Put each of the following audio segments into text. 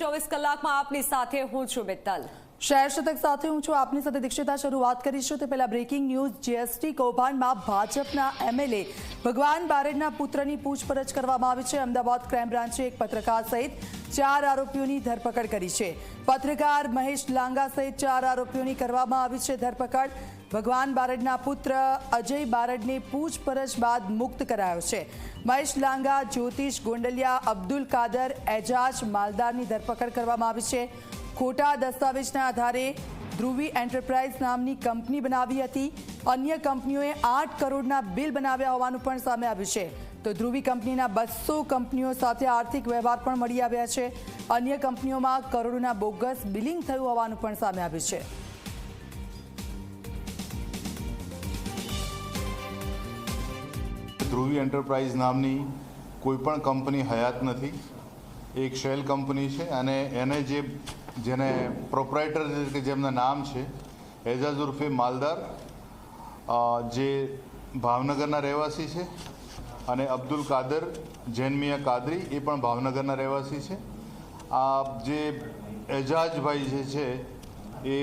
ચોવીસ કલાકમાં આપની સાથે હું છું મિત્તલ. શહેર શતક સાથે હું છું આપની સાથે દીક્ષિતા. શરૂઆત કરીશું તે પહેલા બ્રેકિંગ ન્યૂઝ જીએસટી કૌભાંડમાં ભાજપના એમએલએ ભગવાન બારેડના પુત્રની પૂછપરછ કરવામાં આવી છે. અમદાવાદ ક્રાઇમ બ્રાન્ચે એક પત્રકાર સહિત ચાર આરોપીઓની ધરપકડ કરી છે. પત્રકાર મહેશ લાંગા સહિત ચાર આરોપીઓની કરવામાં આવી છે ધરપકડ. ભગવાન બારડના પુત્ર અજય બારડની પૂછપરછ બાદ મુક્ત કરાયો છે. મહેશ લાંગા, જ્યોતિષ ગોંડલિયા, અબ્દુલ કાદર, એજાજ માલદારની ધરપકડ કરવામાં આવી છે. ખોટા દસ્તાવેજના આધારે ધ્રુવી એન્ટરપ્રાઇઝ નામની કંપની બનાવી હતી. અન્ય કંપનીઓએ આઠ કરોડના બિલ બનાવ્યા હોવાનું પણ સામે આવ્યું છે. તો ધ્રુવી કંપનીના બસો કંપનીઓ સાથે આર્થિક વ્યવહાર પણ મળી આવ્યા છે. અન્ય કંપનીઓમાં કરોડોના બોગસ બિલિંગ થયું હોવાનું પણ સામે આવ્યું છે. ધ્રુવી એન્ટરપ્રાઇઝ નામની કોઈ પણ કંપની હયાત નથી. એક શેલ કંપની છે અને એને જે, જેને પ્રોપરાઇટર કે જેમના નામ છે, એજાઝ ઉર્ફે માલદાર જે ભાવનગરના રહેવાસી છે, અને અબ્દુલ કાદર જૈનમિયા કાદરી, એ પણ ભાવનગરના રહેવાસી છે. આ જે એજાજભાઈ જે છે, એ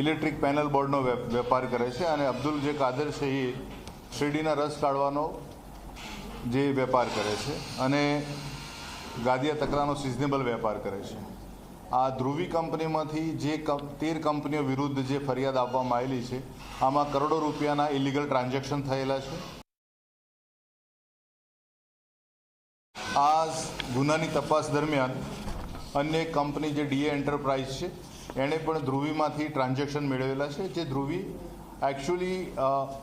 ઇલેક્ટ્રિક પેનલ બોર્ડનો વેપાર કરે છે અને અબ્દુલ જે કાદર છે, એ શેરડીના રસ કાઢવાનો જે વેપાર કરે છે અને ગાદિયા તકરાનો સિઝનેબલ વેપાર કરે છે. આ ધ્રુવી કંપનીમાંથી જે તેર કંપનીઓ વિરુદ્ધ જે ફરિયાદ આપવામાં આવેલી છે, આમાં કરોડો રૂપિયાના ઇલીગલ ટ્રાન્ઝેક્શન થયેલા છે. આ ગુનાની તપાસ દરમિયાન અન્ય કંપની જે ડીએ એન્ટરપ્રાઇઝ છે, એણે પણ ધ્રુવીમાંથી ટ્રાન્ઝેક્શન મેળવેલા છે, જે ધ્રુવી એકચ્યુઅલી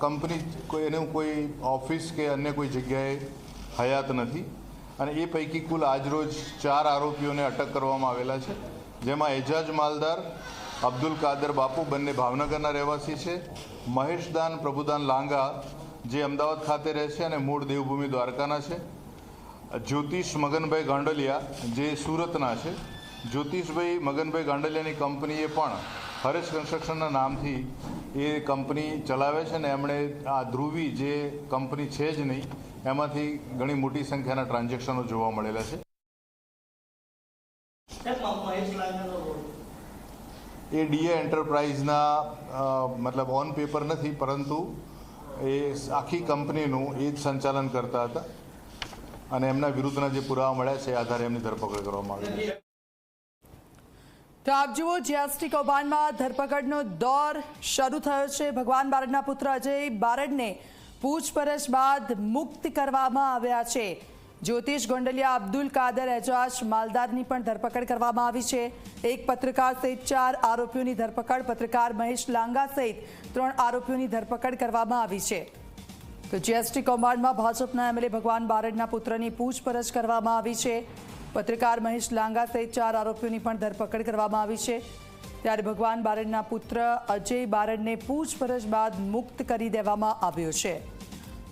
કંપની કોઈ એનું કોઈ ઓફિસ કે અન્ય કોઈ જગ્યાએ હયાત નથી અને એ પૈકી કુલ આજરોજ ચાર આરોપીઓને અટક કરવામાં આવેલા છે જેમાં એજાજ માલદાર અબ્દુલ કાદર બાપુ બંને ભાવનગરના રહેવાસી છે મહેશદાન પ્રભુદાન લાંગા જે અમદાવાદ ખાતે રહે છે અને મૂળ દેવભૂમિ દ્વારકાના છે. જ્યોતિષ મગનભાઈ ગાંડલિયા, જે સુરતના છે. જ્યોતિષભાઈ મગનભાઈ ગાંડલિયાની કંપનીએ પણ હરેશ કન્સ્ટ્રક્શનના નામથી એ કંપની ચલાવે છે ને એમણે આ ધ્રુવી જે કંપની છે જ નહીં એમાંથી ઘણી મોટી સંખ્યાના ટ્રાન્ઝેક્શનો જોવા મળેલા છે. એ ડીએ એન્ટરપ્રાઇઝના મતલબ ઓન પેપર નથી પરંતુ એ આખી કંપનીનું એ જ સંચાલન કરતા હતા અને એમના વિરુદ્ધના જે પુરાવા મળ્યા છે એ આધારે એમની ધરપકડ કરવામાં આવી છે. તો આપ જુઓ, જીએસટી કૌભાંડમાં ધરપકડનો દોર શરૂ થયો છે. ભગવાન બારડના પુત્ર અજય બારડને પૂછપરછ બાદ મુક્ત કરવામાં આવ્યા છે. જ્યોતિષ ગોંડલિયા અબ્દુલ કાદર એજાજ માલદારની પણ ધરપકડ કરવામાં આવી છે. એક પત્રકાર સહિત ચાર આરોપીઓની ધરપકડ. પત્રકાર મહેશ લાંગા સહિત ત્રણ આરોપીઓની ધરપકડ કરવામાં આવી છે. તો જીએસટી કૌભાંડમાં ભાજપના એમએલએ ભગવાન બારડના પુત્રની પૂછપરછ કરવામાં આવી છે. પત્રકાર મહેશ લાંગા સહિત ચાર આરોપીઓની પણ ધરપકડ કરવામાં આવી છે. ત્યારે ભગવાન બારડના પુત્ર અજય બારડને પૂછપરછ બાદ મુક્ત કરી દેવામાં આવ્યો છે.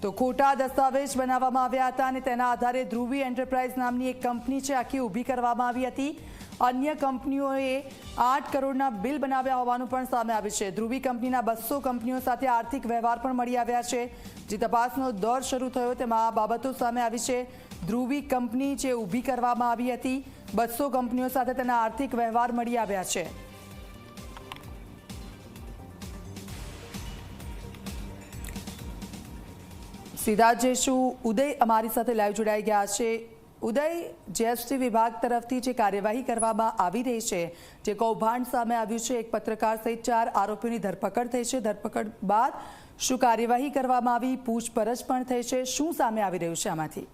તો ખોટા દસ્તાવેજ બનાવવામાં આવ્યા હતા અને તેના આધારે ધ્રુવી એન્ટરપ્રાઇઝ નામની એક કંપની છે, આખી ઊભી કરવામાં આવી હતી. અન્ય કંપનીઓએ આઠ કરોડના બિલ બનાવ્યા હોવાનું પણ સામે આવ્યું છે. ધ્રુવી કંપનીના બસો કંપનીઓ સાથે આર્થિક વ્યવહાર પણ મળી આવ્યા છે. જે તપાસનો દોર શરૂ થયો તેમાં આ બાબતો સામે આવી છે. ધ્રુવી કંપની જે ઊભી કરવામાં આવી હતી, બસો કંપનીઓ સાથે તેના આર્થિક વ્યવહાર મળી આવ્યા છે. સીધા જઈશું ઉદય અમારી સાથે લાઈવ જોડાઈ ગયા છે. ઉદય, જીએસટી વિભાગ તરફથી જે કાર્યવાહી કરવામાં આવી રહી છે, જે કૌભાંડ સામે આવ્યું છે, એક પત્રકાર સહિત ચાર આરોપીઓની ધરપકડ થઈ છે. ધરપકડ બાદ શું કાર્યવાહી કરવામાં આવી, પૂછપરછ પણ થઈ છે, શું સામે આવી રહ્યું છે આમાંથી?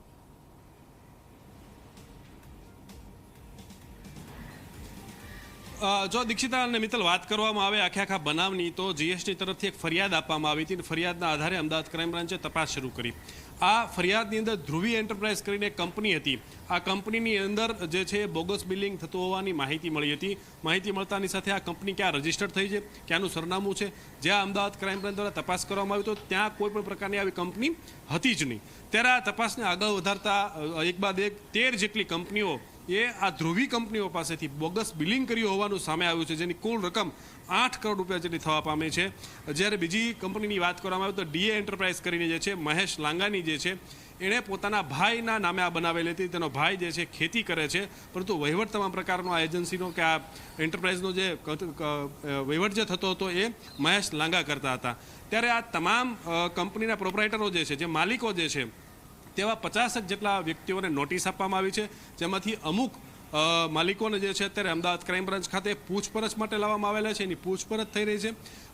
જો દીક્ષિતા અને મિત્તલ વાત કરવામાં આવે આખે આખા બનાવની, તો જીએસટી તરફથી એક ફરિયાદ આપવામાં આવી હતી અને ફરિયાદના આધારે અમદાવાદ ક્રાઇમ બ્રાન્ચે તપાસ શરૂ કરી. આ ફરિયાદની અંદર ધ્રુવી એન્ટરપ્રાઇઝ કરીને કંપની હતી. આ કંપનીની અંદર જે છે બોગસ બિલિંગ થતું હોવાની માહિતી મળી હતી. માહિતી મળતાની સાથે આ કંપની ક્યાં રજીસ્ટર્ડ થઈ છે, ક્યાંનું સરનામું છે જ્યાં અમદાવાદ ક્રાઇમ બ્રાન્ચ દ્વારા તપાસ કરવામાં આવી, તો ત્યાં કોઈ પણ પ્રકારની આવી કંપની હતી જ નહીં. ત્યારે આ તપાસને આગળ વધારતા એક બાદ એક તેર જેટલી કંપનીઓ એ આ ધ્રુવી કંપનીઓ પાસેથી બોગસ બિલિંગ કર્યું હોવાનું સામે આવ્યું છે, જેની કુલ રકમ આઠ કરોડ રૂપિયા જેટલી થવા પામે છે. જ્યારે બીજી કંપનીની વાત કરવામાં આવે તો ડીએ એન્ટરપ્રાઇઝ કરીને જે છે, મહેશ લાંગાની જે છે, એણે પોતાના ભાઈના નામે આ બનાવેલી હતી. તેનો ભાઈ જે છે, ખેતી કરે છે. પરંતુ વહીવટ તમામ પ્રકારનો આ એજન્સીનો કે આ એન્ટરપ્રાઇઝનો જે વહીવટ જે થતો હતો એ મહેશ લાંગા કરતા હતા. ત્યારે આ તમામ કંપનીના પ્રોપરાઇટરો જે છે, જે માલિકો જે છે તેવા પચાસક જેટલા વ્યક્તિઓને નોટિસ આપવામાં આવી છે જેમાંથી અમુક માલિકોને જે છે અત્યારે અમદાવાદ ક્રાઇમ બ્રાન્ચ ખાતે પૂછપરછ માટે લાવવામાં આવેલા છે. એની પૂછપરછ થઈ રહી છે.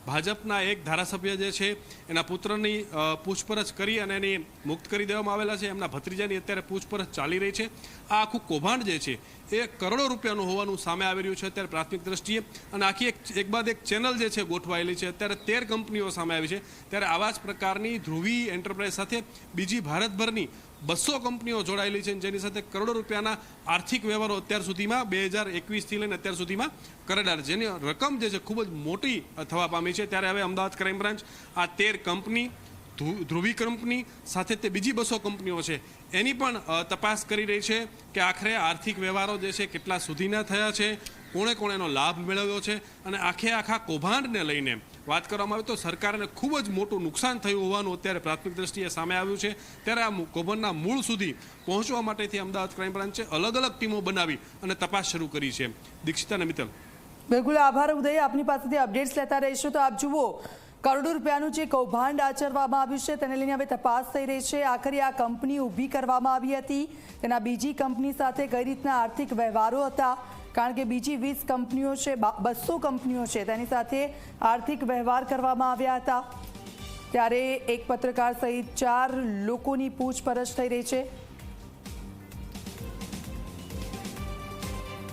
ભાજપના એક ધારાસભ્ય જે છે, એના પુત્રની પૂછપરછ કરી અને એની મુક્ત કરી દેવામાં આવેલા છે. એમના ભત્રીજાની અત્યારે પૂછપરછ ચાલી રહી છે. આ આખું કૌભાંડ જે છે, એ કરોડો રૂપિયાનું હોવાનું સામે આવી રહ્યું છે અત્યારે પ્રાથમિક દ્રષ્ટિએ. અને આખી એક એક બાદ એક ચેનલ જે છે ગોઠવાયેલી છે. અત્યારે તેર કંપનીઓ સામે આવી છે. ત્યારે આવા જ પ્રકારની ધ્રુવી એન્ટરપ્રાઇઝ સાથે બીજી ભારતભરની બસો કંપનીઓ જોડાયેલી છે જેની સાથે કરોડો રૂપિયાના આર્થિક વ્યવહારો અત્યાર સુધીમાં, બે હજાર એકવીસથી લઈને અત્યાર સુધીમાં કરેલા જેની રકમ જે છે ખૂબ જ મોટી થવા પામી છે. ત્યારે હવે અમદાવાદ ક્રાઇમ બ્રાન્ચ, આ તેર કંપની ધ્રુવી કંપની, સાથે તે બીજી બસો કંપનીઓ છે. એની પણ તપાસ કરી રહી છે કે આખરે આર્થિક વ્યવહારો જે છે કેટલા સુધીના થયા છે, કોણે કોણેનો લાભ મેળવ્યો છે અને આખે આખા કૌભાંડને લઈને વાત કરવામાં આવે તો સરકારને ખૂબ જ મોટું નુકસાન થયું હોવાનું અત્યારે પ્રાથમિક દ્રષ્ટિએ સામે આવ્યું છે. ત્યારે આ કૌભાંડના મૂળ સુધી પહોંચવા માટેથી અમદાવાદ ક્રાઇમ બ્રાન્ચે અલગ અલગ ટીમો બનાવી અને તપાસ શરૂ કરી છે. દીક્ષિતા અને મિત્તલ બિલકુલ, આભાર ઉદય. આપની પાસેથી અપડેટ્સ લેતા રહીશું. તો આપ જુઓ, કરોડો રૂપિયાનું જે કૌભાંડ આચરવામાં આવ્યું છે, તેને લઈને હવે તપાસ થઈ રહી છે. આખરે આ કંપની ઊભી કરવામાં આવી હતી. તેના બીજી કંપની સાથે કઈ રીતના આર્થિક વ્યવહારો હતા કારણ કે બીજી વીસ કંપનીઓ છે બસો કંપનીઓ છે, તેની સાથે આર્થિક વ્યવહાર કરવામાં આવ્યા હતા. ત્યારે એક પત્રકાર સહિત ચાર લોકોની પૂછપરછ થઈ રહી છે.